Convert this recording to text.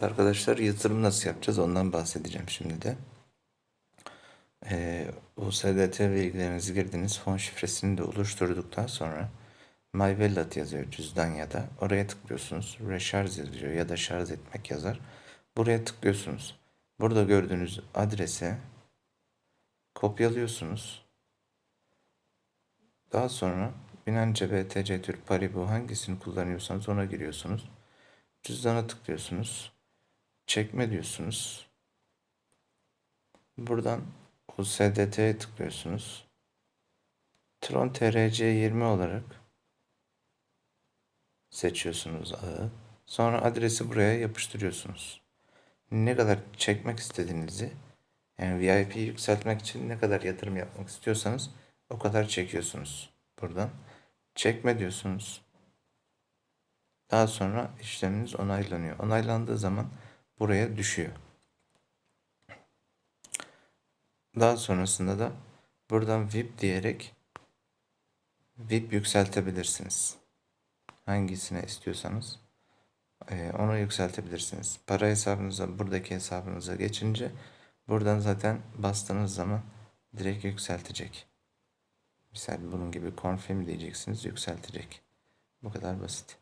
Arkadaşlar yatırım nasıl yapacağız ondan bahsedeceğim şimdi de. Ee, USDT bilgilerinizi girdiniz. Fon şifresini de oluşturduktan sonra My yazıyor cüzdan ya da oraya tıklıyorsunuz. Reşarj yazıyor ya da şarj etmek yazar. Buraya tıklıyorsunuz. Burada gördüğünüz adrese kopyalıyorsunuz. Daha sonra Binance, BTC, Türk, Paribu hangisini kullanıyorsanız ona giriyorsunuz. Cüzdana tıklıyorsunuz. Çekme diyorsunuz. Buradan USDT'ye tıklıyorsunuz. Tron TRC20 olarak seçiyorsunuz ağı. Sonra adresi buraya yapıştırıyorsunuz. Ne kadar çekmek istediğinizi yani VIP yükseltmek için ne kadar yatırım yapmak istiyorsanız o kadar çekiyorsunuz buradan. Çekme diyorsunuz. Daha sonra işleminiz onaylanıyor. Onaylandığı zaman buraya düşüyor. Daha sonrasında da buradan VIP diyerek VIP yükseltebilirsiniz. Hangisine istiyorsanız eee, onu yükseltebilirsiniz. Para hesabınıza buradaki hesabınıza geçince buradan zaten bastığınız zaman direkt yükseltecek. Misal bunun gibi confirm diyeceksiniz yükseltecek. Bu kadar basit.